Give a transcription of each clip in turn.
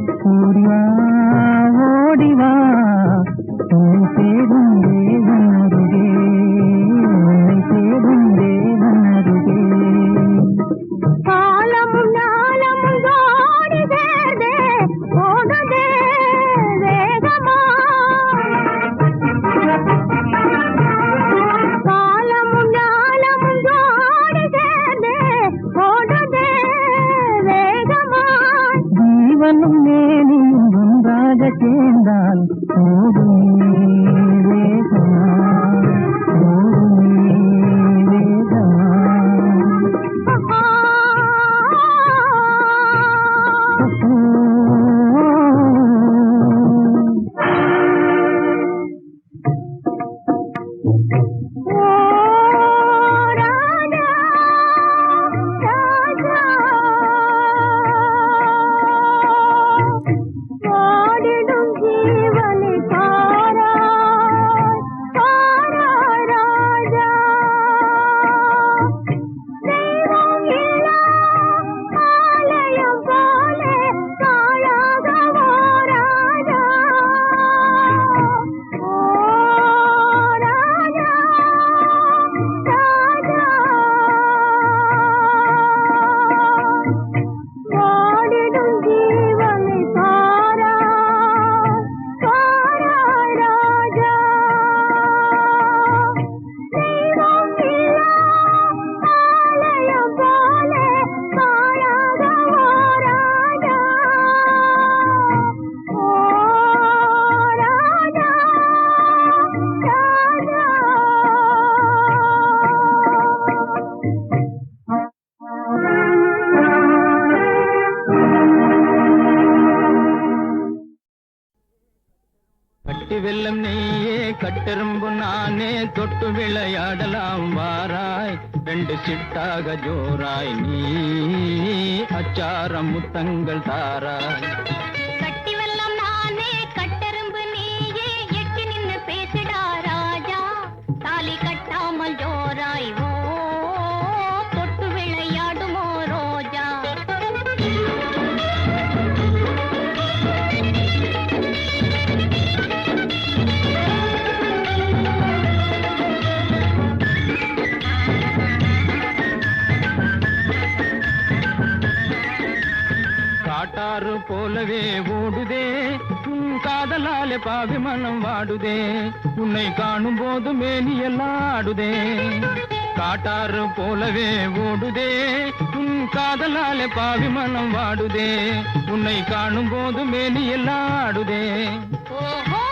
Puriya நீயே கட்டெரும்பு நானே தொட்டு விளையாடலாம். வாராய் ரெண்டு சிட்டாக ஜோராய். நீ அச்சாரம் முத்தங்கள் தாராய். போலவே ஓடுதே. உன் காதலாலே பாவி மனம் வாடுதே. உன்னை காணும் போது மேனியெல்லாம் ஆடுதே காட்டாறு போலவே ஓடுதே. உன் காதலாலே பாவி மனம் வாடுதே. உன்னை காணும் போது மேனியெல்லாம் ஆடுதே ஓஹோ!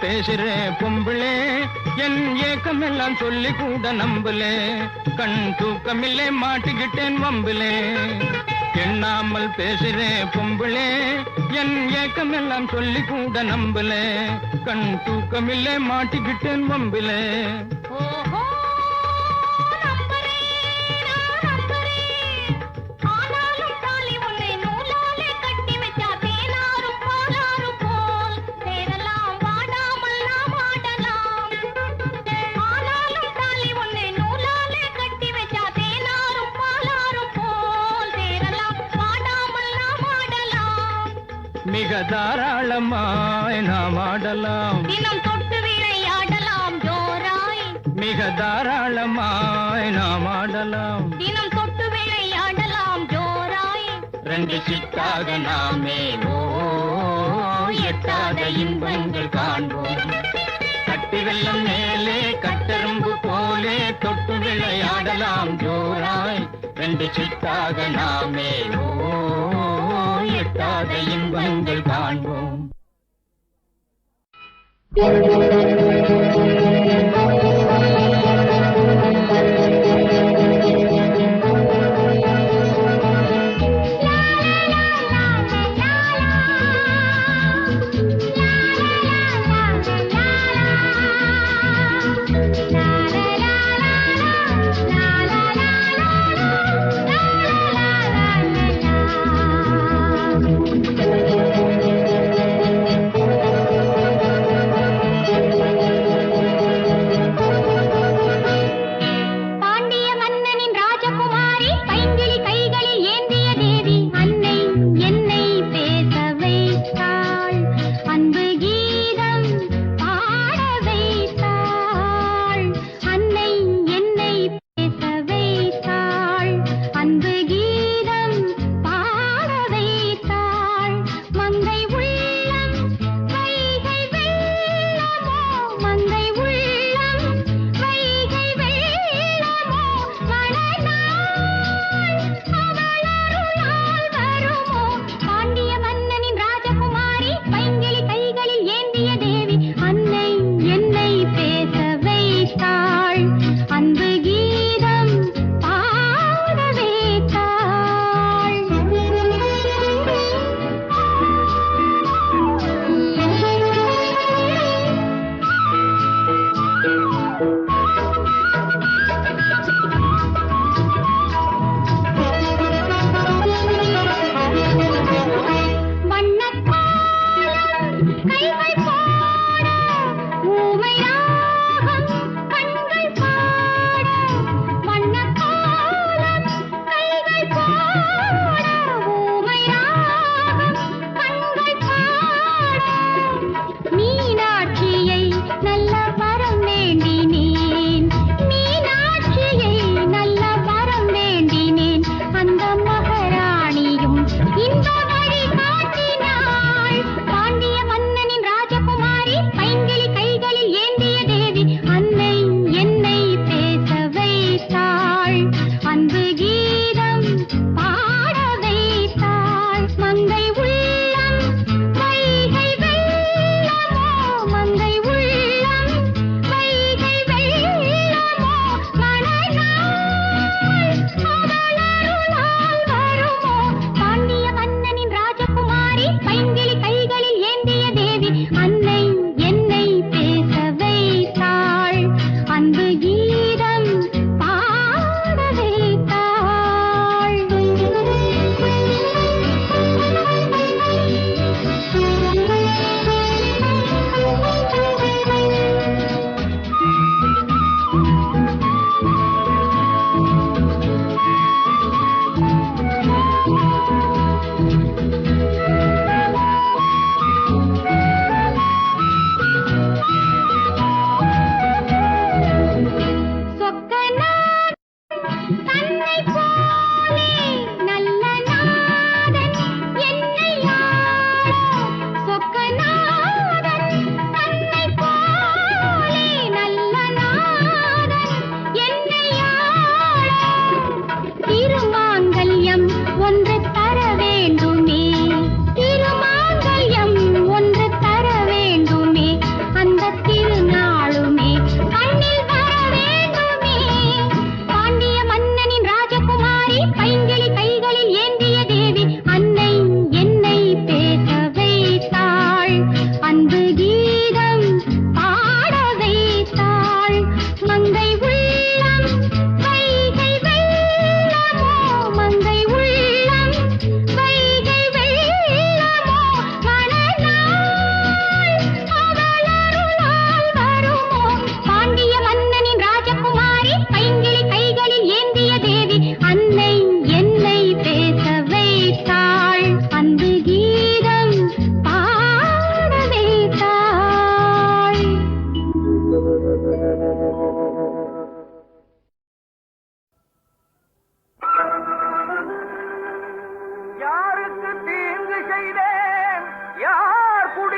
எண்ணாமல் பேசுறே பொம்பிளே. என் ஏக்கம் எல்லாம் சொல்லி கூட நம்பலே. கண் தூக்கமில்லை மாட்டிக்கிட்டேன் வம்பிலே. எண்ணாமல் பேசுறே பொம்பளே. என் ஏக்கம் எல்லாம் சொல்லி கூட நம்பலே. கண் தூக்கமில்லை மாட்டிக்கிட்டேன் வம்பிலே. தாராளமாய் நாம் ஆடலாம். தினம் தொட்டு விளையாடலாம் ஜோராய். மிக தாராளமாய் நாம் ஆடலாம். தினம் தொட்டு விளையாடலாம் ஜோராய். ரெண்டு சிட்டாக நாமே ஓ எட்டாத இன்பங்கள் காண்போம். கட்டி வெள்ளம் மேலே கட்டெரும்பு போலே தொட்டு விளையாடலாம் ஜோராய். ரெண்டு சிட்டாக நாமே ஓ காட்டாத இன்பங்கள் காண்போம்.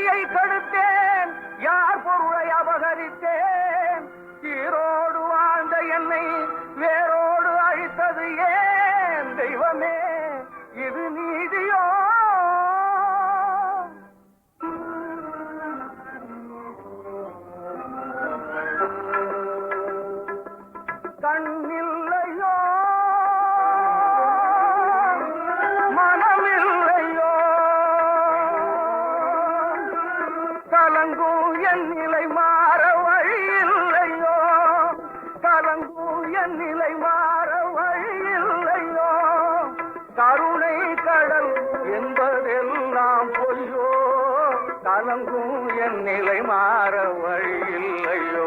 यही करते காலங்கும் என் நிலை மாற வழியில்லையோ?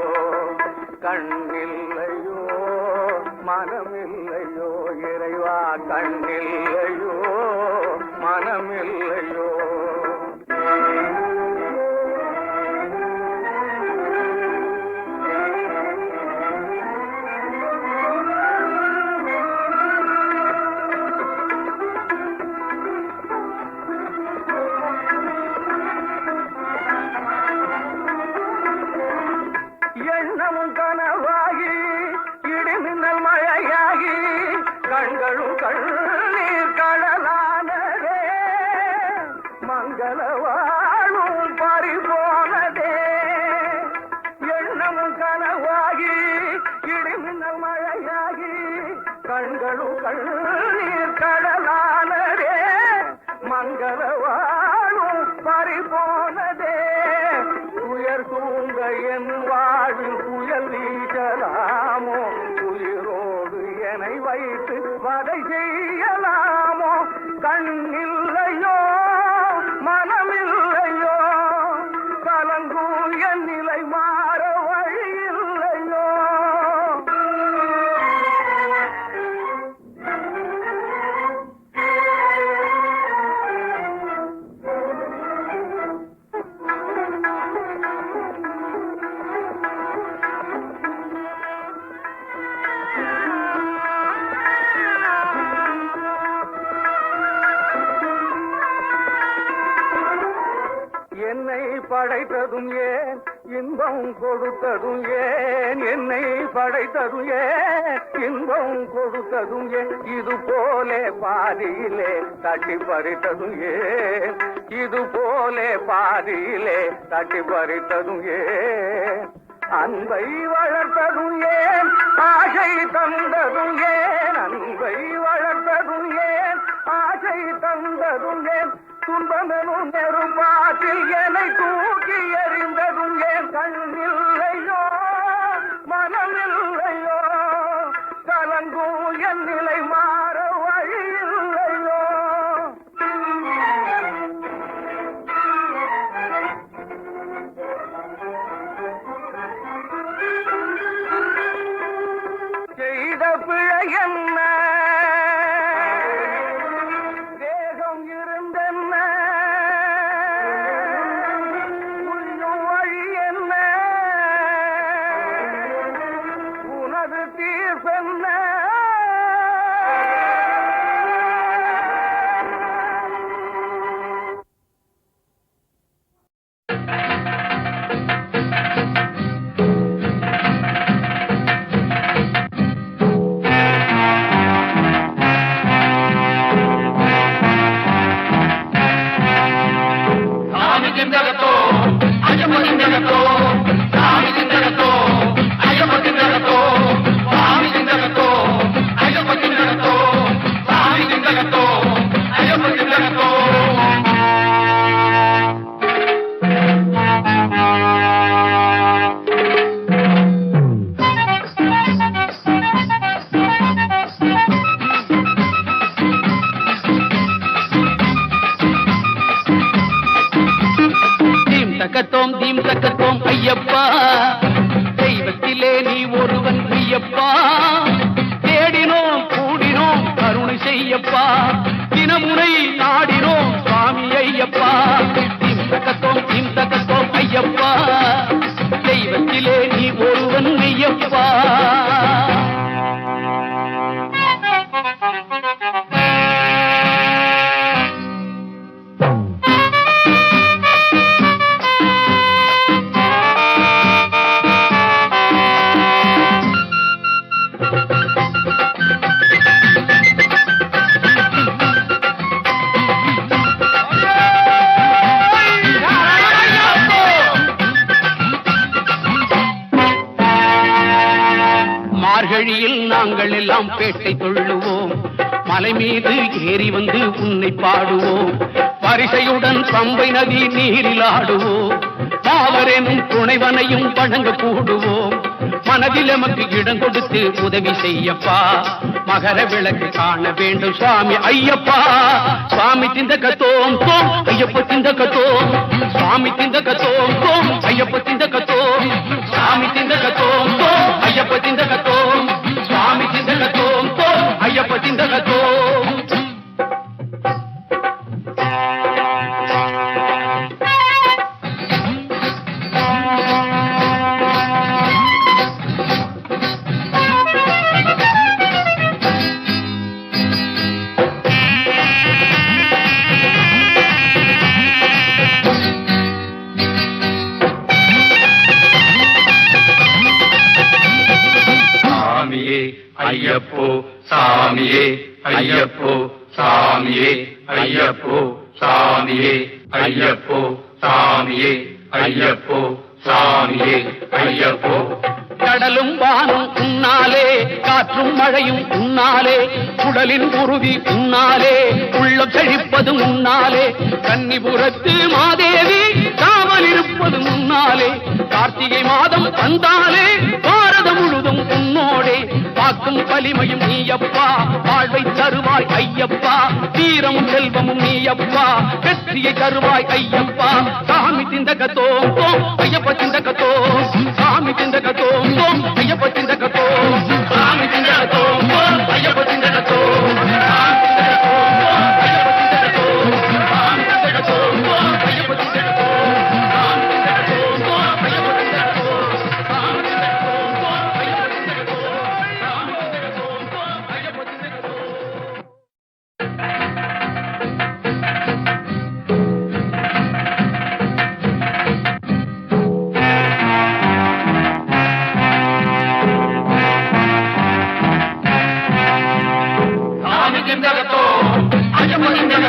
கண்ணில்லையோ? மனமில்லையோ? இறைவா கண்ணில்லையோ? கொடுத்ததும் ஏன் என்னை படைத்ததும் ஏன் இன்பம் கொடுத்ததும் ஏன் இது போலே பாதியிலே தட்டி பறித்ததும் ஏன் இது போலே பாதியிலே தட்டி பறித்ததும் ஏன் அன்பை வளர்த்ததும் ஏன் ஆசை தந்ததும் ஏன் அன்பை வளர்த்ததும் ஏன் ஆசை தந்ததும் ஏன் துன்பமெனும் நெரும்பாட்டில் என்னை தூக்கி எறிந்ததும் ஏன் கண்ணில் பேட்டை தொள்ளுவோம் மலை மீது ஏறி வந்து உன்னை பாடுவோம். வரிசையுடன் பம்பை நதி நீரில் ஆடுவோம். பாவரெனும் துணைவனையும் வணங்க கூடுவோம். மனதில் நமக்கு இடம் கொடுத்து உதவி செய்யப்பா. மகர விளக்கு காண வேண்டும் சுவாமி ஐயப்பா. சுவாமி திந்த கத்தோம் தோம் ஐயப்ப திந்த கத்தோம் சுவாமி திந்த கத்தோம் தோம் ஐயப்ப திந்த கத்தோம் சுவாமி திந்த கத்தோம் தோம் ஐயப்ப திந்த கத்தோம் சாமியே ஐயப்போ சாமியே ஐயப்போ சாமியே ஐயப்போ சாமியே ஐயப்போ சாமியே ஐயப்போ. கடலும் வானும் உன்னாலே காற்றும் மழையும் உன்னாலே குடலின் உருவி உன்னாலே உள்ளம் செழிப்பது உன்னாலே கன்னிபுரத்து மாதேவி காவல் இருப்பது உன்னாலே கார்த்திகை மாதம் வந்தாலே பாரதம் முழுதும் உன்னோடே காக்கும் வலிமையும் நீயப்பா. வாழ்வை தருவாய் ஐயப்பா. தீரமும் செல்வமும் நீயப்பா. வெற்றியை தருவாய் ஐயப்பா. சாமி திந்தக தோம். தோம் ஐயப்ப திந்தக தோம் சாமி திந்தக Thank you.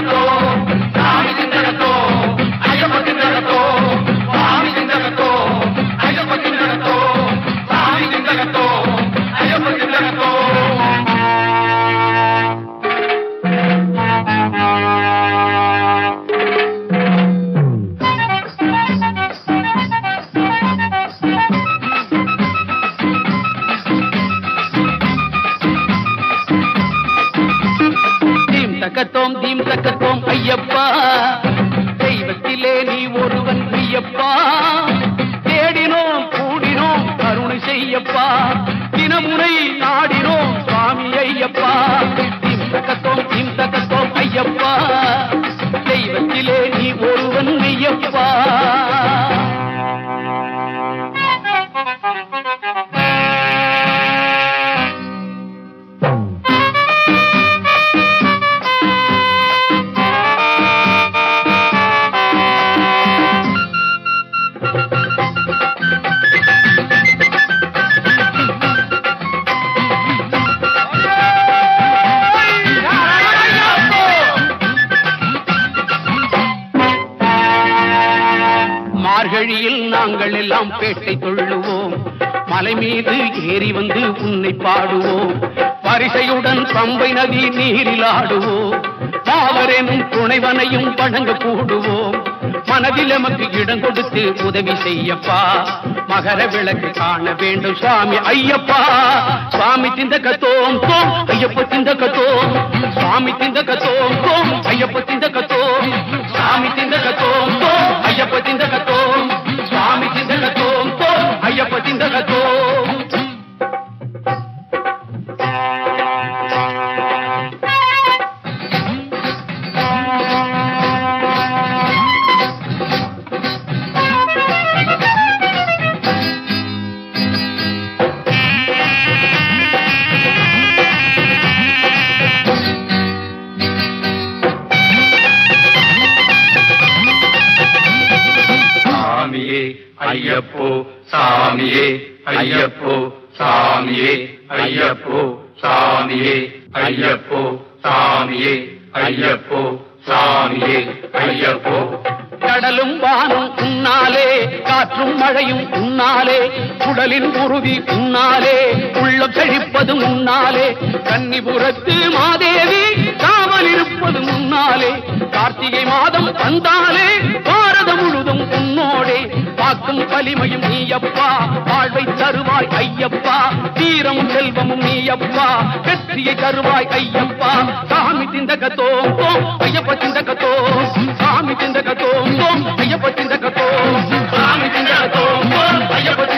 மார்கழியில் நாங்கள் எல்லாம் பேட்டை தொள்ளுவோம் மலை மீது ஏறி வந்து உன்னை பாடுவோம். வரிசையுடன் பம்பை நதி நீரில் ஆடுவோம். பாவரெனும் துணைவனையும் வணங்க கூடுவோம். மனதில் நமக்கு இடம் கொடுத்து உதவி செய்யப்பா. மகர விளக்கு காண வேண்டும் சுவாமி ஐயப்பா. சுவாமி திந்த கத்தோம் தோம் ஐயப்ப திந்த கத்தோம் சுவாமி திந்த கத்தோம் தோம் ஐயப்ப திந்த கத்தோம் சுவாமி திந்த கத்தோம் தோம் ஐயப்ப திந்த கத்தோம் சுவாமி திந்த கத்தோம் தோம் ஐயப்ப திந்த கத்தோம் உடலின் உறுதி உன்னாலே உள்ளம் செழிப்பது முன்னாலே. கன்னிபுரத்து மாதேவி காவல் இருப்பது முன்னாலே. கார்த்திகை மாதம் வந்தாலே பாரதம் முழுதும் உன்னோடே. பாக்கும் வலிமையும் நீயப்பா வாழ்வை தருவாய் ஐயப்பா. தீரமும் செல்வமும் நீயப்பா வெற்றியை தருவாய் ஐயப்பா. சாமி திண்டகத்தோ ஐயப்ப திண்டகத்தோ சாமி திண்டகத்தோ ஐயப்ப திண்டகத்தோ சாமி திண்டகத்தோ ஐயப்ப